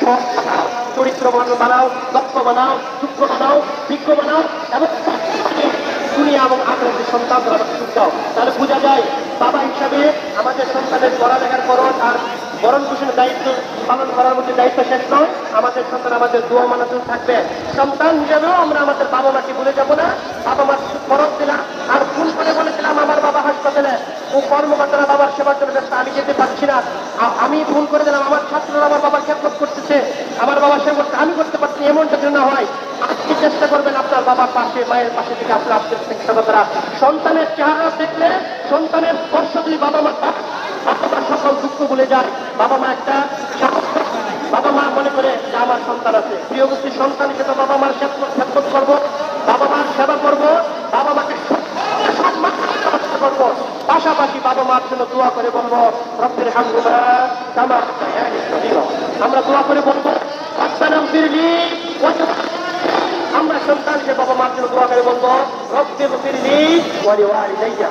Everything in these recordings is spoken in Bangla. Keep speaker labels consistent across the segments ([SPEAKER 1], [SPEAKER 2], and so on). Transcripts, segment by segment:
[SPEAKER 1] সৎ বানাও বানাও এবং দুনিয়া এবং সন্তান তাহলে যায়, বাবা হিসাবে আমাদের সন্তানের পড়ালেখার আর বরণ দায়িত্ব পালন করার মধ্যে দায়িত্ব আমাদের সন্তান আমাদের দোয়া থাকবে। সন্তান হিসাবেও আমরা আমাদের বাবা মাকে ভুলে যাব না বাবা মার খরচ দিলাম আর ভুল করে বলেছিলাম আমার বাবা হাসপাতালে ও কর্মকর্তারা বাবার সেবার জন্য ব্যস্ত, আমি যেতে পারছি না। আমি ভুল করে দিলাম, আমার ছাত্ররা আমার বাবার খেদমত করতেছে, আমার বাবা সে করতে আমি করতে পারছি এমনটা যেন হয়। আজকে চেষ্টা করবেন আপনার বাবার পাশে, মায়ের পাশে থেকে আপনার সেবা করা। সন্তানের চেহারা দেখলে সন্তানের স্পর্শ যদি বাবা মা বাবা সকল দুঃখ ভুলে যায়। বাবা মা একটা বাবা মা মনে করে যে আমার সন্তান আছে। প্রিয় গোষ্ঠী সন্তান হিসেবে বাবা মার খেদমত করব বাবা মার সেবা করব বাবা মাকে সম্মান করতে করব পাশাপাশি বাবা মার জন্য দোয়া করে বলব, রব্বের আমরা দোয়া করে বলব আমরা সন্তানকে বাবা মার জন্য দোয়া করে বলব রব্বে ফিরলি ওয়ালি ওয়ালিদাইয়া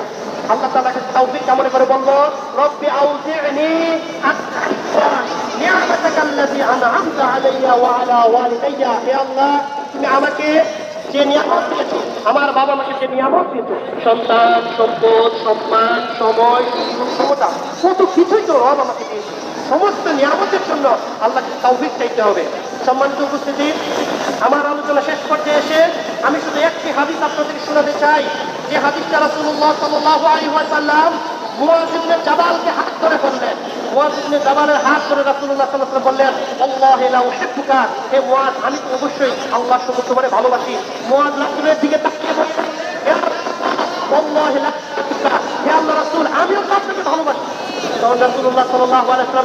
[SPEAKER 1] আল্লাহ তাআলাকে তাওফিক কামনা করে বলব, রব্বি আল্লাহ আমাকে যে নিয়ামত দিয়েছ? আমার বাবা মাকে যে নিয়ামত দিয়েছ? সন্তান, সম্পদ, সম্মান, সময়, ক্ষমতা, কত কিছুই তো রব আমাকে দিয়েছে। সমস্ত নিয়ামতের জন্য আল্লাহকে তৌফিক চাইতে হবে। সম্মানিত উপস্থিতি, আমার আলোচনা শেষ পর্যায়ে এসে আমি শুধু একটি হাদিস আপনাদের শোনাতে চাই। যে হাদিসটা রাসূলুল্লাহ সাল্লাল্লাহু আলাইহি ওয়াসাল্লাম মুয়াজ ইবনে জাবালকে হাত ধরে বললেন। আল্লাহি হে মুয়াজ আমি অবশ্যই আল্লাহর সঙ্গে তোমারে ভালোবাসি। মুয়াজ দিকে তাকিয়ে বললেন "ইয়া আল্লাহি আল্লাহ আমিও আপনাকে ভালোবাসি।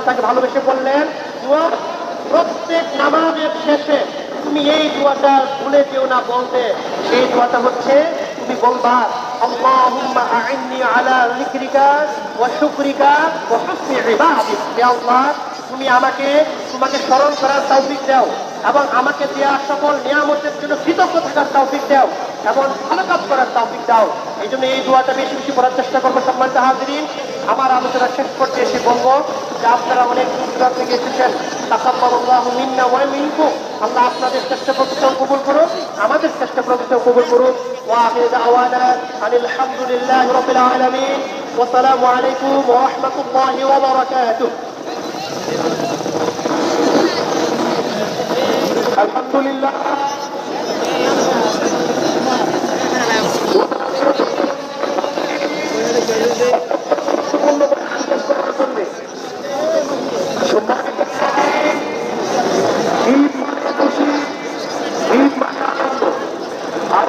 [SPEAKER 1] তাকে ভালোবেসে বললেন প্রত্যেক নামাজের শেষে তুমি এই দোয়াটা ভুলে যেও না বলতে। সেই দোয়াটা হচ্ছে, তুমি বলবা আলা যিকরিকা ওয়া শুকরিকা ওয়া হুসনি ইবাদাতিক হে আল্লাহ, তুমি আমাকে, তোমাকে স্মরণ করার তৌফিক দাও এবং আমাকে দেওয়া সকল নিয়ামতের জন্য কৃতজ্ঞ থাকার তৌফিক দাও এবং ভালো কাজ করার তৌফিক দাও। এই জন্য এই দোয়াটা বেশি বেশি করার চেষ্টা করব সম্মানিত হাজিরিন। আমার আলোচনা শেষ করতে এসে বলব যে আপনারা অনেক দূর থেকে এসেছেন। তাকাব্বালাল্লাহু মিন্না ওয়া মিনকুম। الله أفضل استشفت تنقب القرون أمد استشفت تنقب القرون وآخر دعوانا أن الحمد لله رب العالمين. والسلام عليكم ورحمة الله وبركاته. الحمد لله.